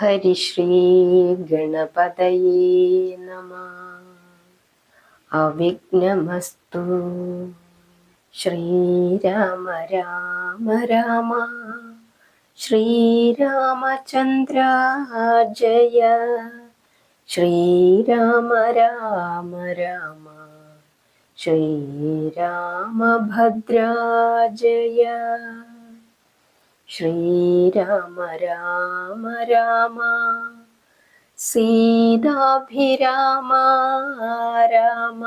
हरिश्रीगणपतये नमः। अविघ्नमस्तु। श्रीराम राम राम। श्रीरामचन्द्र जय श्रीराम राम राम। श्रीरामभद्रा जय ശ്രീരാമ രാമ രാമ സീതാഭിരാമ രാമ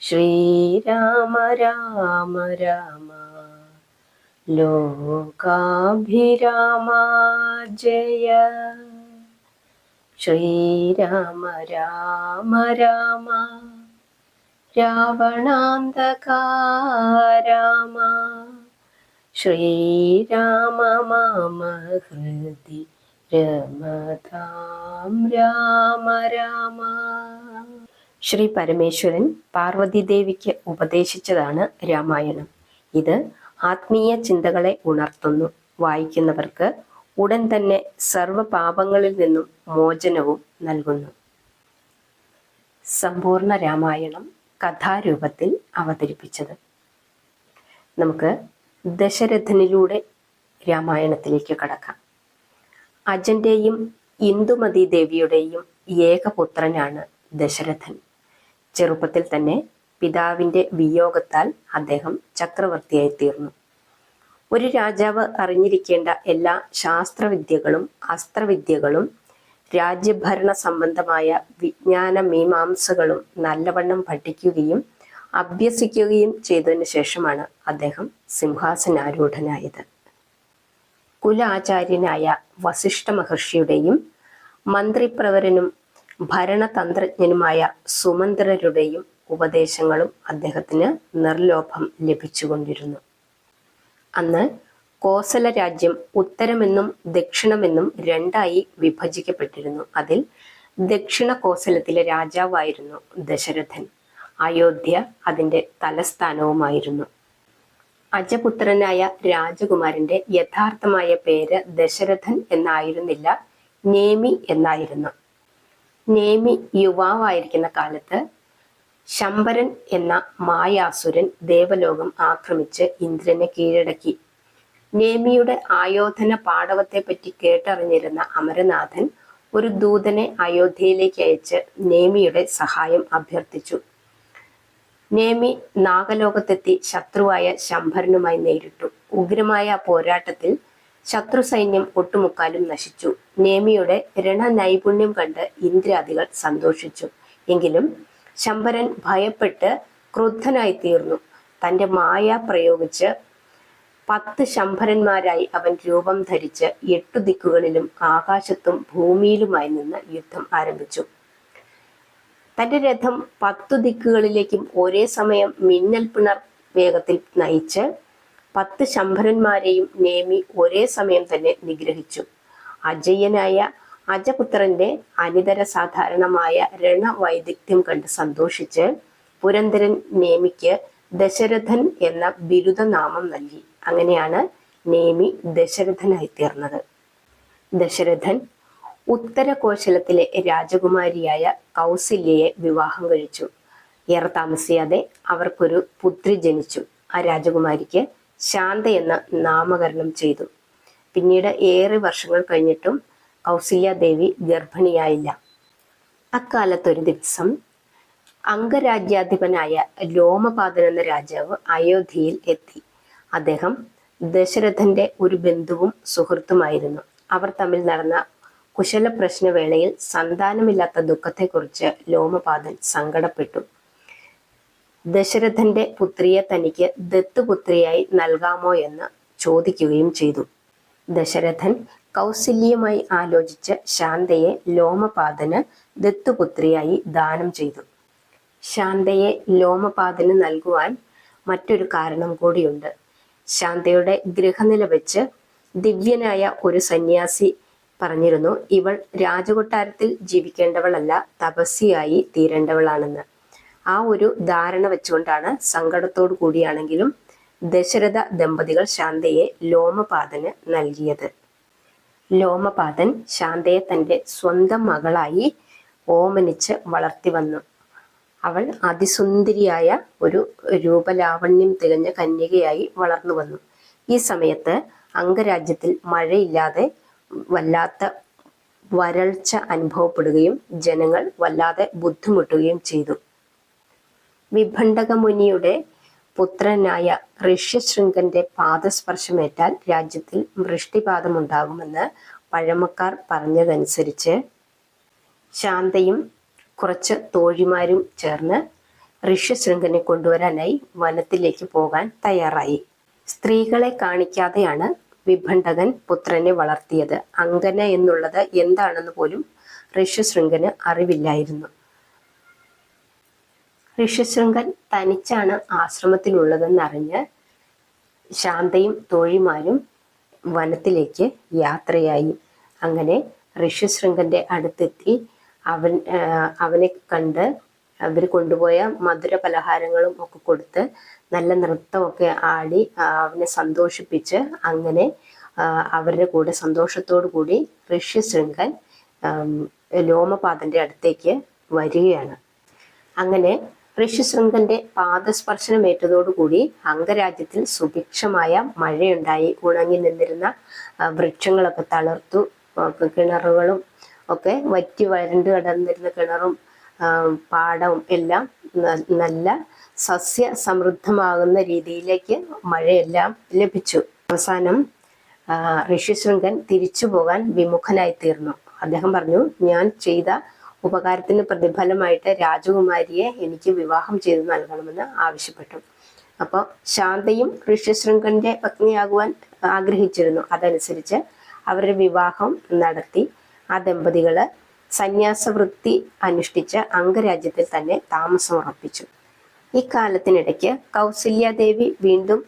ശ്രീരാമ രാമ രാമ ലോകാഭിരാമ ജയ. ശ്രീരാമ രാമ രാമ രാവണാന്തകാരാമ രാമ. ശ്രീരാമ മാമ ഹൃദി രമതാം രാമ രാമ. ശ്രീ പരമേശ്വരൻ പാർവതീദേവിക്ക് ഉപദേശിച്ചതാണ് രാമായണം. ഇത് ആത്മീയ ചിന്തകളെ ഉണർത്തുന്നു. വായിക്കുന്നവർക്ക് ഉടൻ തന്നെ സർവ പാപങ്ങളിൽ നിന്നും മോചനവും നൽകുന്നു. സമ്പൂർണ രാമായണം കഥാരൂപത്തിൽ അവതരിപ്പിച്ചത്. നമുക്ക് ദശരഥനിലൂടെ രാമായണത്തിലേക്ക് കടക്കാം. അജന്റെയും ഇന്ദുമതി ദേവിയുടെയും ഏകപുത്രനാണ് ദശരഥൻ. ചെറുപ്പത്തിൽ തന്നെ പിതാവിന്റെ വിയോഗത്താൽ അദ്ദേഹം ചക്രവർത്തിയായി തീർന്നു. ഒരു രാജാവ് അറിഞ്ഞിരിക്കേണ്ട എല്ലാ ശാസ്ത്രവിദ്യകളും അസ്ത്രവിദ്യകളും രാജ്യഭരണ സംബന്ധമായ വിജ്ഞാന മീമാംസകളും നല്ലവണ്ണം പഠിക്കുകയും അഭ്യസിക്കുകയും ചെയ്തതിനു ശേഷമാണ് അദ്ദേഹം സിംഹാസനാരൂഢനായത്. കുലാചാര്യനായ വസിഷ്ഠ മഹർഷിയുടെയും മന്ത്രിപ്രവരനും ഭരണതന്ത്രജ്ഞനുമായ സുമന്ത്രരുടെയും ഉപദേശങ്ങളും അദ്ദേഹത്തിന് നിർലോഭം ലഭിച്ചുകൊണ്ടിരുന്നു. അന്ന് കോസല രാജ്യം ഉത്തരമെന്നും ദക്ഷിണമെന്നും രണ്ടായി വിഭജിക്കപ്പെട്ടിരുന്നു. അതിൽ ദക്ഷിണ കോസലത്തിലെ രാജാവായിരുന്നു ദശരഥൻ. അയോധ്യ അതിന്റെ തലസ്ഥാനവുമായിരുന്നു. അജപുത്രനായ രാജകുമാരന്റെ യഥാർത്ഥമായ പേര് ദശരഥൻ എന്നായിരുന്നില്ല നേമി എന്നായിരുന്നു. നേമി യുവാവായിരിക്കുന്ന കാലത്ത് ശമ്പരൻ എന്ന മായാസുരൻ ദേവലോകം ആക്രമിച്ച് ഇന്ദ്രനെ കീഴടക്കി. നേമിയുടെ ആയോധന പാടവത്തെപ്പറ്റി കേട്ടറിഞ്ഞിരുന്ന അമരനാഥൻ ഒരു ദൂതനെ അയോധ്യയിലേക്ക് അയച്ച് നേമിയുടെ സഹായം അഭ്യർത്ഥിച്ചു. നേമി നാഗലോകത്തെത്തി ശത്രുവായ ശംഭരനുമായി നേരിട്ടു. ഉഗ്രമായ പോരാട്ടത്തിൽ ശത്രു സൈന്യം ഒട്ടുമുക്കാലും നശിച്ചു. നേമിയുടെ രണനൈപുണ്യം കണ്ട് ഇന്ദ്രാദികൾ സന്തോഷിച്ചു. എങ്കിലും ശംഭരൻ ഭയപ്പെട്ട് ക്രുദ്ധനായി തീർന്നു തന്റെ മായ പ്രയോഗിച്ച് പത്ത് ശംഭരന്മാരായി അവൻ രൂപം ധരിച്ച് എട്ടു ദിക്കുകളിലും ആകാശത്തും ഭൂമിയിലുമായി നിന്ന് യുദ്ധം ആരംഭിച്ചു. തന്റെ രഥം പത്തു ദിക്കുകളിലേക്കും ഒരേ സമയം മിന്നൽ പിണർ വേഗത്തിൽ നയിച്ച് പത്ത് ശംഭരന്മാരെയും നേമി ഒരേ സമയം തന്നെ നിഗ്രഹിച്ചു. അജയ്യനായ അജപുത്രന്റെ അനിതര സാധാരണമായ രണവൈദഗ്ധ്യം കണ്ട് സന്തോഷിച്ച് പുരന്തരൻ നേമിക്ക് ദശരഥൻ എന്ന ബിരുദനാമം നൽകി. അങ്ങനെയാണ് നേമി ദശരഥനായി തീർന്നത്. ദശരഥൻ ഉത്തര കോശലത്തിലെ രാജകുമാരിയായ കൗസല്യയെ വിവാഹം കഴിച്ചു. ഏറെ താമസിയാതെ അവർക്കൊരു പുത്രി ജനിച്ചു. ആ രാജകുമാരിക്ക് ശാന്ത എന്ന നാമകരണം ചെയ്തു. പിന്നീട് ഏറെ വർഷങ്ങൾ കഴിഞ്ഞിട്ടും കൗസല്യാദേവി ഗർഭിണിയായില്ല. അക്കാലത്തൊരു ദിവസം അംഗരാജ്യാധിപനായ ലോമപാദൻ എന്ന രാജാവ് അയോധ്യയിൽ എത്തി. അദ്ദേഹം ദശരഥന്റെ ഒരു ബന്ധുവും സുഹൃത്തുമായിരുന്നു. അവർ തമ്മിൽ നടന്ന കുശല പ്രശ്നവേളയിൽ സന്താനമില്ലാത്ത ദുഃഖത്തെക്കുറിച്ച് ലോമപാദൻ സങ്കടപ്പെട്ടു. ദശരഥന്റെ പുത്രിയെ തനിക്ക് ദത്തുപുത്രിയായി നൽകാമോ എന്ന് ചോദിക്കുകയും ചെയ്തു. ദശരഥൻ കൗസല്യമായി ആലോചിച്ച് ശാന്തയെ ലോമപാദന് ദത്തുപുത്രിയായി ദാനം ചെയ്തു. ശാന്തയെ ലോമപാദന് നൽകുവാൻ മറ്റൊരു കാരണം കൂടിയുണ്ട്. ശാന്തയുടെ ഗൃഹനില വെച്ച് ദിവ്യനായ ഒരു സന്യാസി പറഞ്ഞിരുന്നു ഇവൾ രാജകൊട്ടാരത്തിൽ ജീവിക്കേണ്ടവളല്ല തപസ്സിയായി തീരേണ്ടവളാണെന്ന്. ആ ഒരു ധാരണ വെച്ചുകൊണ്ടാണ് സങ്കടത്തോടു കൂടിയാണെങ്കിലും ദശരഥ ദമ്പതികൾ ശാന്തയെ ലോമപാതന് നൽകിയത്. ലോമപാതൻ ശാന്തയെ തന്റെ സ്വന്തം മകളായി ഓമനിച്ച് വളർത്തി വന്നു. അവൾ അതിസുന്ദരിയായ ഒരു രൂപലാവണ്യം തികഞ്ഞ കന്യകയായി വളർന്നു വന്നു. ഈ സമയത്ത് അംഗരാജ്യത്തിൽ മഴയില്ലാതെ വല്ലാത്ത വരൾച്ച അനുഭവപ്പെടുകയും ജനങ്ങൾ വല്ലാതെ ബുദ്ധിമുട്ടുകയും ചെയ്തു. വിഭണ്ഡകമുനിയുടെ പുത്രനായ ഋഷ്യശൃംഗന്റെ പാദസ്പർശമേറ്റാൽ രാജ്യത്തിൽ വൃഷ്ടിപാതമുണ്ടാകുമെന്ന് പഴമക്കാർ പറഞ്ഞതനുസരിച്ച് ശാന്തയും കുറച്ച് തോഴിമാരും ചേർന്ന് ഋഷ്യശൃംഗനെ കൊണ്ടുവരാനായി വനത്തിലേക്ക് പോകാൻ തയ്യാറായി. സ്ത്രീകളെ കാണിക്കാതെയാണ് വിഭണ്ഡകൻ പുത്രനെ വളർത്തിയത്. അങ്കന എന്നുള്ളത് എന്താണെന്ന് പോലും ഋഷ്യശൃംഗന് അറിവില്ലായിരുന്നു. ഋഷ്യശൃംഗൻ തനിച്ചാണ് ആശ്രമത്തിലുള്ളതെന്നറിഞ്ഞ് ശാന്തയും തോഴിമാരും വനത്തിലേക്ക് യാത്രയായി. അങ്ങനെ ഋഷ്യശൃംഗന്റെ അടുത്തെത്തി അവൻ അവനെ കണ്ട് അവർ കൊണ്ടുപോയ മധുര പലഹാരങ്ങളും ഒക്കെ കൊടുത്ത് നല്ല നൃത്തമൊക്കെ ആടി അവനെ സന്തോഷിപ്പിച്ച് അങ്ങനെ അവരുടെ കൂടെ സന്തോഷത്തോടു കൂടി ഋഷ്യശൃംഗൻ ആം, ലോമപാദന്റെ അടുത്തേക്ക് വരികയാണ്. അങ്ങനെ ഋഷ്യശൃംഗന്റെ പാദസ്പർശനമേറ്റതോടുകൂടി അംഗരാജ്യത്തിൽ സുഭിക്ഷമായ മഴയുണ്ടായി. ഉണങ്ങി നിന്നിരുന്ന വൃക്ഷങ്ങളൊക്കെ തളർത്തു കിണറുകളും ഒക്കെ വറ്റി വരണ്ടു കിടന്നിരുന്ന കിണറും പാടവും എല്ലാം നല്ല സസ്യ സമൃദ്ധമാകുന്ന രീതിയിലേക്ക് മഴയെല്ലാം ലഭിച്ചു. അവസാനം ആ, ഋഷ്യശൃംഗൻ തിരിച്ചു പോകാൻ വിമുഖനായി തീർന്നു അദ്ദേഹം പറഞ്ഞു ഞാൻ ചെയ്ത ഉപകാരത്തിന് പ്രതിഫലമായിട്ട് രാജകുമാരിയെ എനിക്ക് വിവാഹം ചെയ്തു നൽകണമെന്ന് ആവശ്യപ്പെട്ടു. അപ്പോൾ ശാന്തയും ഋഷ്യശൃംഖന്റെ പത്നിയാകുവാൻ ആഗ്രഹിച്ചിരുന്നു. അതനുസരിച്ച് അവരുടെ വിവാഹം നടത്തി ആ ദമ്പതികൾ സന്യാസവൃത്തി അനുഷ്ഠിച്ച് അംഗരാജ്യത്തിൽ തന്നെ താമസം ഉറപ്പിച്ചു. ഈ കാലത്തിനിടയ്ക്ക് കൗസല്യാദേവി വീണ്ടും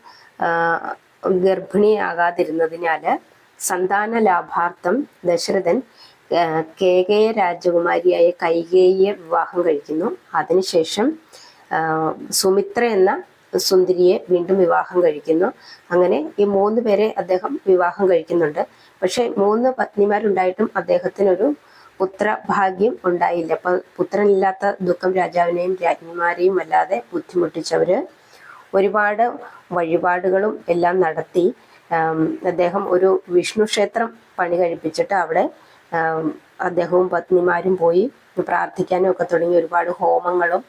ഗർഭിണിയാകാതിരുന്നതിനാല് സന്താന ലാഭാർത്ഥം ദശരഥൻ കേകയ രാജകുമാരിയായ കൈകേയിയെ വിവാഹം കഴിക്കുന്നു. അതിനുശേഷം സുമിത്ര എന്ന സുന്ദരിയെ വീണ്ടും വിവാഹം കഴിക്കുന്നു. അങ്ങനെ ഈ മൂന്ന് പേരെ അദ്ദേഹം വിവാഹം കഴിക്കുന്നുണ്ട്. പക്ഷെ മൂന്ന് പത്നിമാരുണ്ടായിട്ടും അദ്ദേഹത്തിനൊരു പുത്രഭാഗ്യം ഉണ്ടായില്ല. അപ്പൊ പുത്രനില്ലാത്ത ദുഃഖം രാജാവിനെയും രാജ്ഞിമാരെയും വല്ലാതെ ബുദ്ധിമുട്ടിച്ചവര് ഒരുപാട് വഴിപാടുകളും എല്ലാം നടത്തി. അദ്ദേഹം ഒരു വിഷ്ണു ക്ഷേത്രം പണി കഴിപ്പിച്ചിട്ട് അവിടെ അദ്ദേഹവും പത്നിമാരും പോയി പ്രാർത്ഥിക്കാനും ഒക്കെ തുടങ്ങി. ഒരുപാട് ഹോമങ്ങളും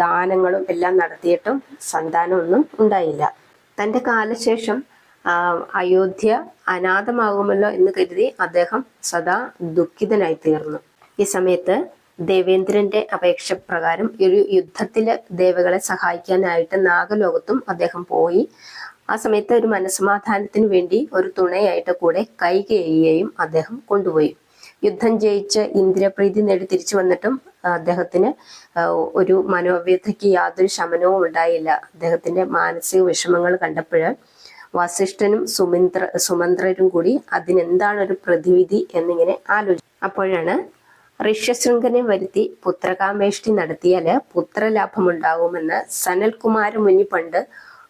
ദാനങ്ങളും എല്ലാം നടത്തിയിട്ടും സന്താനമൊന്നും ഉണ്ടായില്ല. തന്റെ കാലശേഷം അയോധ്യ അനാഥമാകുമല്ലോ എന്ന് കരുതി അദ്ദേഹം സദാ ദുഃഖിതനായി തീർന്നു. ഈ സമയത്ത് ദേവേന്ദ്രന്റെ അപേക്ഷ പ്രകാരം ഒരു യുദ്ധത്തിൽ ദേവകളെ സഹായിക്കാനായിട്ട് നാഗലോകത്തും അദ്ദേഹം പോയി. ആ സമയത്ത് ഒരു മനസ്സമാധാനത്തിന് വേണ്ടി ഒരു തുണയായിട്ട് കൂടെ കൈകേയിയെയും അദ്ദേഹം കൊണ്ടുപോയി. യുദ്ധം ജയിച്ച് ഇന്ദ്രപ്രീതി നേടി തിരിച്ചു വന്നിട്ടും അദ്ദേഹത്തിന് ഒരു മനോവ്യഥയ്ക്ക് യാതൊരു ശമനവും ഉണ്ടായില്ല. അദ്ദേഹത്തിന്റെ മാനസിക വിഷമങ്ങൾ കണ്ടപ്പോൾ വസിഷ്ഠനും സുമിന്ദ്ര സുമന്ത്രരും കൂടി അതിനെന്താണ് ഒരു പ്രതിവിധി എന്നിങ്ങനെ ആലോചിച്ചു അപ്പോഴാണ് ഋഷ്യശൃംഖനെ വരുത്തി പുത്രകാമേഷ്ടി നടത്തിയാൽ പുത്രലാഭമുണ്ടാകുമെന്ന് സനൽകുമാര മുനി പണ്ട്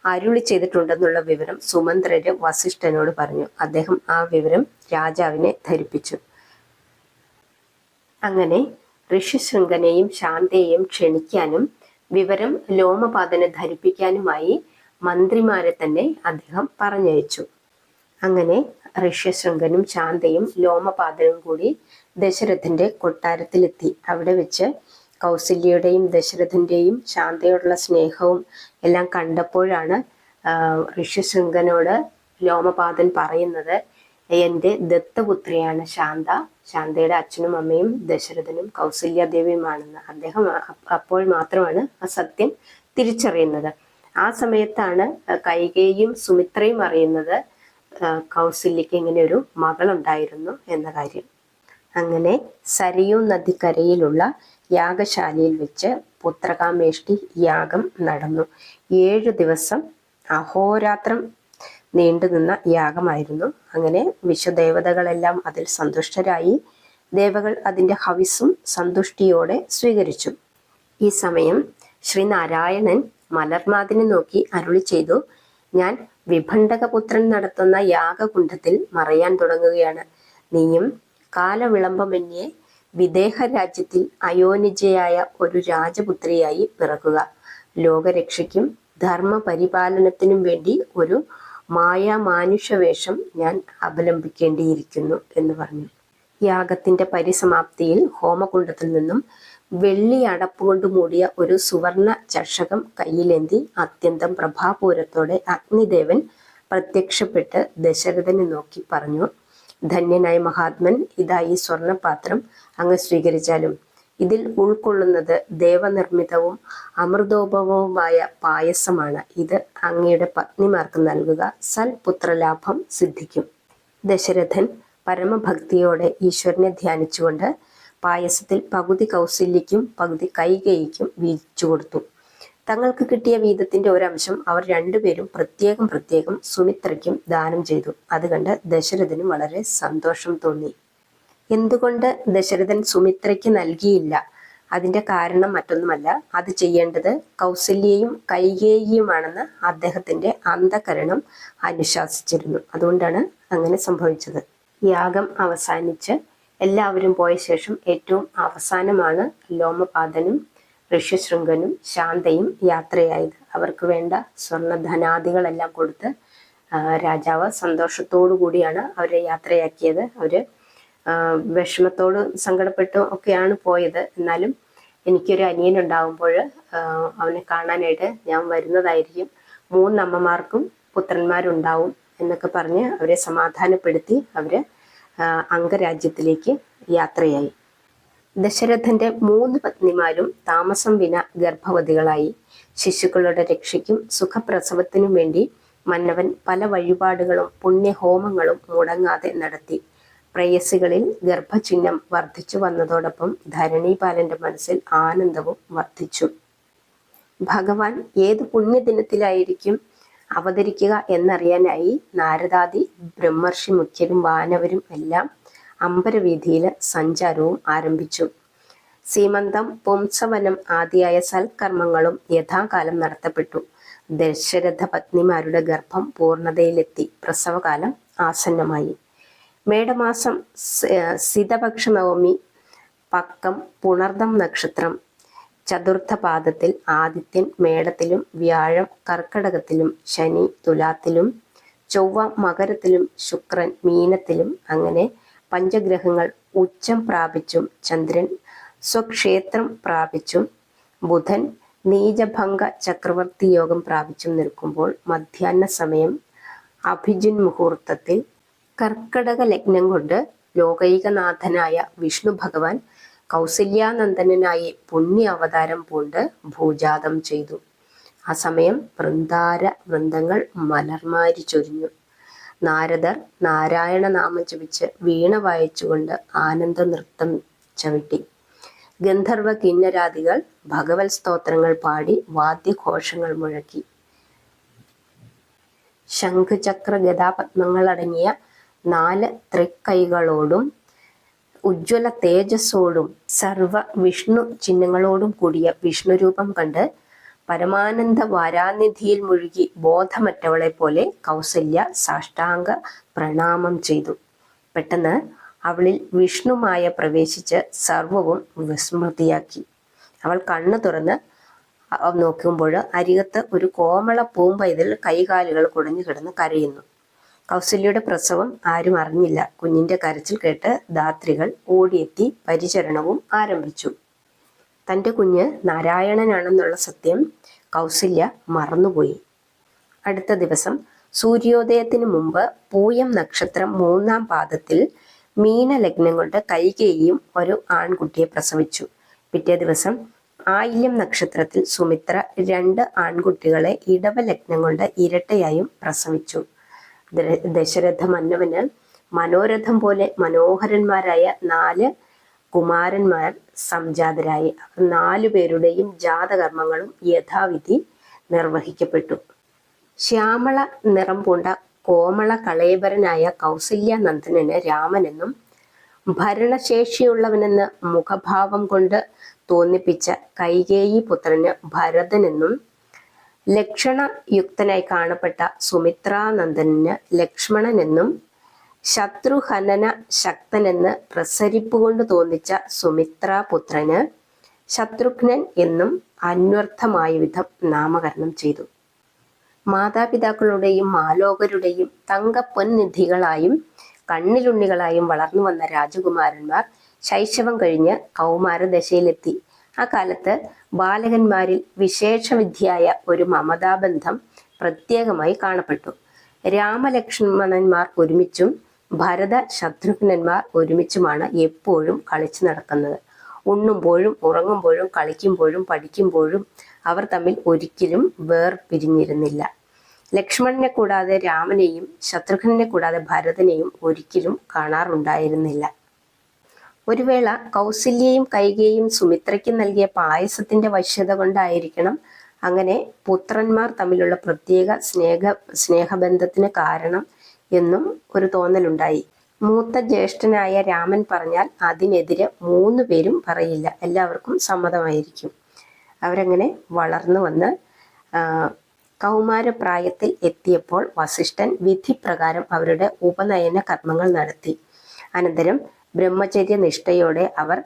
അരുളി ചെയ്തിട്ടുണ്ടെന്നുള്ള വിവരം സുമന്ത്രര് വസിഷ്ഠനോട് പറഞ്ഞു. അദ്ദേഹം ആ വിവരം രാജാവിനെ ധരിപ്പിച്ചു. അങ്ങനെ ഋഷ്യശൃംഖനെയും ശാന്തയെയും ക്ഷണിക്കാനും വിവരം ലോമപാതനെ ധരിപ്പിക്കാനുമായി മന്ത്രിമാരെ തന്നെ അദ്ദേഹം പറഞ്ഞയച്ചു. അങ്ങനെ ഋഷ്യശൃംഖനും ശാന്തയും ലോമപാതനും കൂടി ദശരഥന്റെ കൊട്ടാരത്തിലെത്തി. അവിടെ വെച്ച് കൗസല്യയുടെയും ദശരഥന്റെയും ശാന്തയോടുള്ള സ്നേഹവും എല്ലാം കണ്ടപ്പോഴാണ് ഋഷ്യശൃംഖനോട് ലോമപാതൻ പറയുന്നത് എന്റെ ദത്തപുത്രിയാണ് ശാന്ത. ശാന്തയുടെ അച്ഛനും അമ്മയും ദശരഥനും കൗസല്യാദേവിയുമാണെന്ന്. അദ്ദേഹം അപ്പോൾ മാത്രമാണ് ആ സത്യം തിരിച്ചറിയുന്നത്. ആ സമയത്താണ് കൈകേയും സുമിത്രയും അറിയുന്നത് കൗസല്യക്ക് ഇങ്ങനെ ഒരു മകളുണ്ടായിരുന്നു എന്ന കാര്യം. അങ്ങനെ സരയൂ നദിക്കരയിലുള്ള യാഗശാലയിൽ വെച്ച് പുത്രകാമേഷ്ടി യാഗം നടന്നു. ഏഴ് ദിവസം അഹോരാത്രം നീണ്ടുനിന്ന യാഗമായിരുന്നു. അങ്ങനെ വിശ്വദേവതകളെല്ലാം അതിൽ സന്തുഷ്ടരായി. ദേവകൾ അതിന്റെ ഹവിസും സന്തുഷ്ടിയോടെ സ്വീകരിച്ചു. ഈ സമയം ശ്രീനാരായണൻ മലർമാതിനെ നോക്കി അരുളി ചെയ്തു ഞാൻ വിഭണ്ഡകപുത്രൻ നടത്തുന്ന യാഗകുണ്ഠത്തിൽ മറയാൻ തുടങ്ങുകയാണ്. നീയും കാലവിളംബമന്യെ വിദേഹ രാജ്യത്തിൽ അയോനിജയായ ഒരു രാജപുത്രിയായി പിറക്കുക. ലോകരക്ഷയ്ക്കും ധർമ്മപരിപാലനത്തിനും വേണ്ടി ഒരു മായാമാനുഷവേഷം ഞാൻ അവലംബിക്കേണ്ടിയിരിക്കുന്നു എന്ന് പറഞ്ഞു. യാഗത്തിന്റെ പരിസമാപ്തിയിൽ ഹോമകുണ്ഠത്തിൽ നിന്നും വെള്ളി അടപ്പുകൊണ്ട് മൂടിയ ഒരു സുവർണ ചഷകം കയ്യിലേന്തി അത്യന്തം പ്രഭാപൂരത്തോടെ അഗ്നിദേവൻ പ്രത്യക്ഷപ്പെട്ട് ദശരഥനെ നോക്കി പറഞ്ഞു ധന്യനായ മഹാത്മൻ ഇതാ ഈ സ്വർണപാത്രം അങ്ങ് സ്വീകരിച്ചാലും. ഇതിൽ ഉൾക്കൊള്ളുന്നത് ദേവനിർമ്മിതവും അമൃതോപവുമായ പായസമാണ്. ഇത് അങ്ങയുടെ പത്നിമാർക്ക് നൽകുക സൽപുത്രലാഭം സിദ്ധിക്കും ദശരഥൻ പരമഭക്തിയോടെ ഈശ്വരനെ ധ്യാനിച്ചുകൊണ്ട് പായസത്തിൽ പകുതി കൗസല്യയ്ക്കും പകുതി കൈകൈക്കും വീതിച്ചു കൊടുത്തു. തങ്ങൾക്ക് കിട്ടിയ വീതത്തിന്റെ ഒരംശം അവർ രണ്ടുപേരും പ്രത്യേകം പ്രത്യേകം സുമിത്രയ്ക്കും ദാനം ചെയ്തു. അത് കണ്ട് ദശരഥന് വളരെ സന്തോഷം തോന്നി. എന്തുകൊണ്ട് ദശരഥൻ സുമിത്രയ്ക്ക് നൽകിയില്ല? അതിന്റെ കാരണം മറ്റൊന്നുമല്ല. അത് ചെയ്യേണ്ടത് കൗസല്യയും കൈകേയിയുമാണെന്ന് അദ്ദേഹത്തിന്റെ അന്ധകരണം അനുശാസിച്ചിരുന്നു. അതുകൊണ്ടാണ് അങ്ങനെ സംഭവിച്ചത്. യാഗം അവസാനിച്ച് എല്ലാവരും പോയ ശേഷം ഏറ്റവും അവസാനമാണ് ലോമപാതനും ഋഷ്യശൃംഗനും ശാന്തയും യാത്രയായത്. അവർക്ക് വേണ്ട സ്വർണധനാദികളെല്ലാം കൊടുത്ത് രാജാവ് സന്തോഷത്തോടു കൂടിയാണ് അവരെ യാത്രയാക്കിയത്. അവർ വിഷമത്തോട് സങ്കടപ്പെട്ടും ഒക്കെയാണ് പോയത്. എന്നാലും എനിക്കൊരു അനിയൻ ഉണ്ടാകുമ്പോൾ അവനെ കാണാനായിട്ട് ഞാൻ വരുന്നതായിരിക്കും. മൂന്നമ്മമാർക്കും പുത്രന്മാരുണ്ടാവും എന്നൊക്കെ പറഞ്ഞ് അവരെ സമാധാനപ്പെടുത്തി അവർ അംഗരാജ്യത്തിലേക്ക് യാത്രയായി. ദശരഥന്റെ മൂന്ന് പത്നിമാരും താമസം വിന ഗർഭവതികളായി. ശിശുക്കളുടെ രക്ഷയ്ക്കും സുഖപ്രസവത്തിനും വേണ്ടി മന്നവൻ പല വഴിപാടുകളും പുണ്യഹോമങ്ങളും മുടങ്ങാതെ നടത്തി. പ്രേയസികളിൽ ഗർഭചിഹ്നം വർദ്ധിച്ചു വന്നതോടൊപ്പം ധരണീപാലന്റെ മനസ്സിൽ ആനന്ദവും വർദ്ധിച്ചു. ഭഗവാൻ ഏത് പുണ്യദിനത്തിലായിരിക്കും അവതരിക്കുക എന്നറിയാനായി നാരദാദി ബ്രഹ്മർഷി മുഖ്യരും വാനവരും എല്ലാം അമ്പരവീതിയിൽ സഞ്ചാരവും ആരംഭിച്ചു. സീമന്തം പുംസവനം ആദിയായ സൽക്കർമ്മങ്ങളും യഥാകാലം നടത്തപ്പെട്ടു. ദശരഥ പത്നിമാരുടെ ഗർഭം പൂർണതയിലെത്തി. പ്രസവകാലം ആസന്നമായി. മേടമാസം സിതപക്ഷ നവമി പക്കം പുണർദം നക്ഷത്രം ചതുർത്ഥ പാദത്തിൽ ആദിത്യൻ മേടത്തിലും വ്യാഴം കർക്കടകത്തിലും ശനി തുലാത്തിലും ചൊവ്വ മകരത്തിലും ശുക്രൻ മീനത്തിലും അങ്ങനെ പഞ്ചഗ്രഹങ്ങൾ ഉച്ചം പ്രാപിച്ചും ചന്ദ്രൻ സ്വക്ഷേത്രം പ്രാപിച്ചും ബുധൻ നീചഭംഗ ചക്രവർത്തി യോഗം പ്രാപിച്ചും നിൽക്കുമ്പോൾ മധ്യാഹ്ന സമയം അഭിജിൻ മുഹൂർത്തത്തിൽ കർക്കടക ലഗ്നം കൊണ്ട് ലോകൈകനാഥനായ വിഷ്ണു ഭഗവാൻ കൗസല്യാനന്ദനായി പുണ്യ അവതാരം പൂണ്ട് ഭൂജാതം ചെയ്തു. ആ സമയം വൃന്ദാര വൃന്ദങ്ങൾ മലർമാരി ചൊരിഞ്ഞു. നാരദർ നാരായണ നാമം ജപിച്ച് വീണ വായിച്ചുകൊണ്ട് ആനന്ദ നൃത്തം ചവിട്ടി. ഗന്ധർവ കിന്നരാദികൾ ഭഗവത് സ്തോത്രങ്ങൾ പാടി വാദ്യഘോഷങ്ങൾ മുഴക്കി. ശംഖുചക്ര ഗതാപത്മങ്ങൾ അടങ്ങിയ നാല് തൃക്കൈകളോടും ഉജ്ജ്വല തേജസ്സോടും സർവ വിഷ്ണു ചിഹ്നങ്ങളോടും കൂടിയ വിഷ്ണുരൂപം കണ്ട് പരമാനന്ദ വാരാനിധിയിൽ മുഴുകി ബോധമറ്റവളെ പോലെ കൗസല്യ സാഷ്ടാംഗ പ്രണാമം ചെയ്തു. പെട്ടെന്ന് അവളിൽ വിഷ്ണുമായ പ്രവേശിച്ച് സർവവും വിസ്മൃതിയാക്കി. അവൾ കണ്ണു തുറന്ന് നോക്കുമ്പോൾ അരികത്ത് ഒരു കോമള പൂമ്പൈതൽ കൈകാലുകൾ കുടഞ്ഞു കിടന്ന് കരയുന്നു. കൗസല്യയുടെ പ്രസവം ആരും അറിഞ്ഞില്ല. കുഞ്ഞിന്റെ കരച്ചിൽ കേട്ട് ധാത്രികൾ ഓടിയെത്തി പരിചരണവും ആരംഭിച്ചു. തന്റെ കുഞ്ഞ് നാരായണനാണെന്നുള്ള സത്യം കൗസല്യ മറന്നുപോയി. അടുത്ത ദിവസം സൂര്യോദയത്തിന് മുമ്പ് പൂയം നക്ഷത്രം മൂന്നാം പാദത്തിൽ മീനലഗ്നം കൊണ്ട് കൈകേയും ഒരു ആൺകുട്ടിയെ പ്രസവിച്ചു. പിറ്റേ ദിവസം ആയില്യം നക്ഷത്രത്തിൽ സുമിത്ര രണ്ട് ആൺകുട്ടികളെ ഇടവലഗ്നം കൊണ്ട് ഇരട്ടയായും പ്രസവിച്ചു. ദശരഥ മന്നവന് മനോരഥം പോലെ മനോഹരന്മാരായ നാല് കുമാരന്മാർ സംജാതരായി. നാലു പേരുടെയും ജാതകർമ്മങ്ങളും യഥാവിധി നിർവഹിക്കപ്പെട്ടു. ശ്യാമള നിറം പൂണ്ട കോമള കളേബരനായ കൗസല്യാനന്ദനന് രാമനെന്നും ഭരണശേഷിയുള്ളവനെന്ന് മുഖഭാവം കൊണ്ട് തോന്നിപ്പിച്ച കൈകേയി പുത്രന് ഭരതനെന്നും ലക്ഷണയുക്തനായി കാണപ്പെട്ട സുമിത്രാനന്ദന് ലക്ഷ്മണൻ എന്നും ശത്രുഹനന ശക്തനെന്ന് പ്രസരിപ്പുകൊണ്ട് തോന്നിച്ച സുമിത്രാപുത്രന് ശത്രുഘ്നൻ എന്നും അന്വർത്ഥമായ വിധം നാമകരണം ചെയ്തു. മാതാപിതാക്കളുടെയും മാലോകരുടെയും തങ്കപ്പൊൻനിധികളായും കണ്ണിലുണ്ണികളായും വളർന്നു വന്ന രാജകുമാരന്മാർ ശൈശവം കഴിഞ്ഞ് കൗമാരദശയിലെത്തി. ആ കാലത്ത് ബാലകന്മാരിൽ വിശേഷവിദ്യയായ ഒരു മമതാബന്ധം പ്രത്യേകമായി കാണപ്പെട്ടു. രാമലക്ഷ്മണന്മാർ ഒരുമിച്ചും ഭരത ശത്രുഘ്നന്മാർ ഒരുമിച്ചുമാണ് എപ്പോഴും കളിച്ചു നടക്കുന്നത്. ഉണ്ണുമ്പോഴും ഉറങ്ങുമ്പോഴും കളിക്കുമ്പോഴും പഠിക്കുമ്പോഴും അവർ തമ്മിൽ ഒരിക്കലും വേർപിരിഞ്ഞിരുന്നില്ല. ലക്ഷ്മണനെ കൂടാതെ രാമനെയും ശത്രുഘ്നനെ കൂടാതെ ഭരതനെയും ഒരിക്കലും കാണാറുണ്ടായിരുന്നില്ല. ഒരു വേള കൗസല്യയും കൈകയും സുമിത്രയ്ക്ക് നൽകിയ പായസത്തിന്റെ വശ്യത കൊണ്ടായിരിക്കണം അങ്ങനെ പുത്രന്മാർ തമ്മിലുള്ള പ്രത്യേക സ്നേഹ സ്നേഹബന്ധത്തിന് കാരണം എന്നും ഒരു തോന്നലുണ്ടായി. മൂത്ത ജ്യേഷ്ഠനായ രാമൻ പറഞ്ഞാൽ അതിനെതിരെ മൂന്ന് പേരും പറയില്ല. എല്ലാവർക്കും സമ്മതമായിരിക്കും. അവരങ്ങനെ വളർന്നു വന്ന് കൗമാരപ്രായത്തിൽ എത്തിയപ്പോൾ വസിഷ്ഠൻ വിധിപ്രകാരം അവരുടെ ഉപനയന കർമ്മങ്ങൾ നടത്തി. അനന്തരം ബ്രഹ്മചര്യ നിഷ്ഠയോടെ അവർ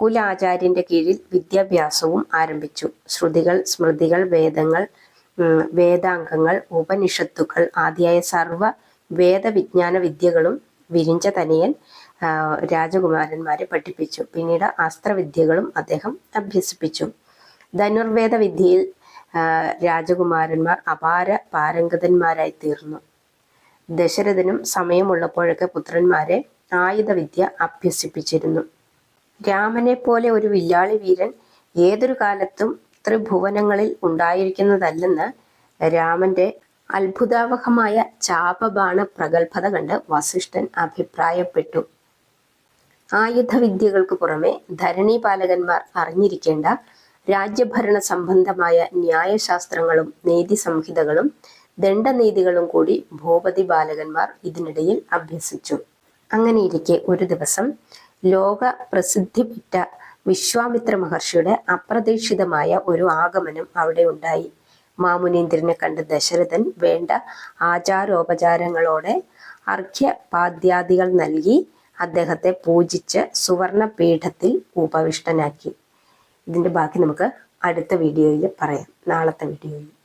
കുലാചാര്യന്റെ കീഴിൽ വിദ്യാഭ്യാസവും ആരംഭിച്ചു. ശ്രുതികൾ സ്മൃതികൾ വേദങ്ങൾ വേദാംഗങ്ങൾ ഉപനിഷത്തുക്കൾ ആദിയായ സർവ വേദവിജ്ഞാന വിദ്യകളും വിരിഞ്ച തനിയൻ രാജകുമാരന്മാരെ പഠിപ്പിച്ചു. പിന്നീട് അസ്ത്രവിദ്യകളും അദ്ദേഹം അഭ്യസിപ്പിച്ചു. ധനുർവേദ വിദ്യയിൽ രാജകുമാരന്മാർ അപാര പാരംഗതന്മാരായി തീർന്നു ദശരഥനും സമയമുള്ളപ്പോഴൊക്കെ പുത്രന്മാരെ ആയുധവിദ്യ അഭ്യസിപ്പിച്ചിരുന്നു. രാമനെ പോലെ ഒരു വില്ലാളി വീരൻ ഏതൊരു കാലത്തും ത്രിഭുവനങ്ങളിൽ ഉണ്ടായിരിക്കുന്നതല്ലെന്ന് രാമന്റെ അത്ഭുതാവഹമായ ചാപബാണ പ്രഗത്ഭത കണ്ട് വസിഷ്ഠൻ അഭിപ്രായപ്പെട്ടു. ആയുധവിദ്യകൾക്ക് പുറമെ ധരണീപാലകന്മാർ അറിഞ്ഞിരിക്കേണ്ട രാജ്യഭരണ സംബന്ധമായ ന്യായശാസ്ത്രങ്ങളും നീതി സംഹിതകളും ദണ്ഡനീതികളും കൂടി ഭൂപതി ബാലകന്മാർ ഇതിനിടയിൽ അഭ്യസിച്ചു. അങ്ങനെയിരിക്കെ ഒരു ദിവസം ലോക പ്രസിദ്ധി പെറ്റ വിശ്വാമിത്ര മഹർഷിയുടെ അപ്രതീക്ഷിതമായ ഒരു ആഗമനം അവിടെ ഉണ്ടായി. മാമുനീന്ദ്രനെ കണ്ട് ദശരഥൻ വേണ്ട ആചാരോപചാരങ്ങളോടെ അർഘ്യപാദ്യാദികൾ നൽകി അദ്ദേഹത്തെ പൂജിച്ച് സുവർണ പീഠത്തിൽ ഉപവിഷ്ടനാക്കി. ഇതിന്റെ ബാക്കി നമുക്ക് അടുത്ത വീഡിയോയിൽ പറയാം. നാളത്തെ വീഡിയോയിൽ.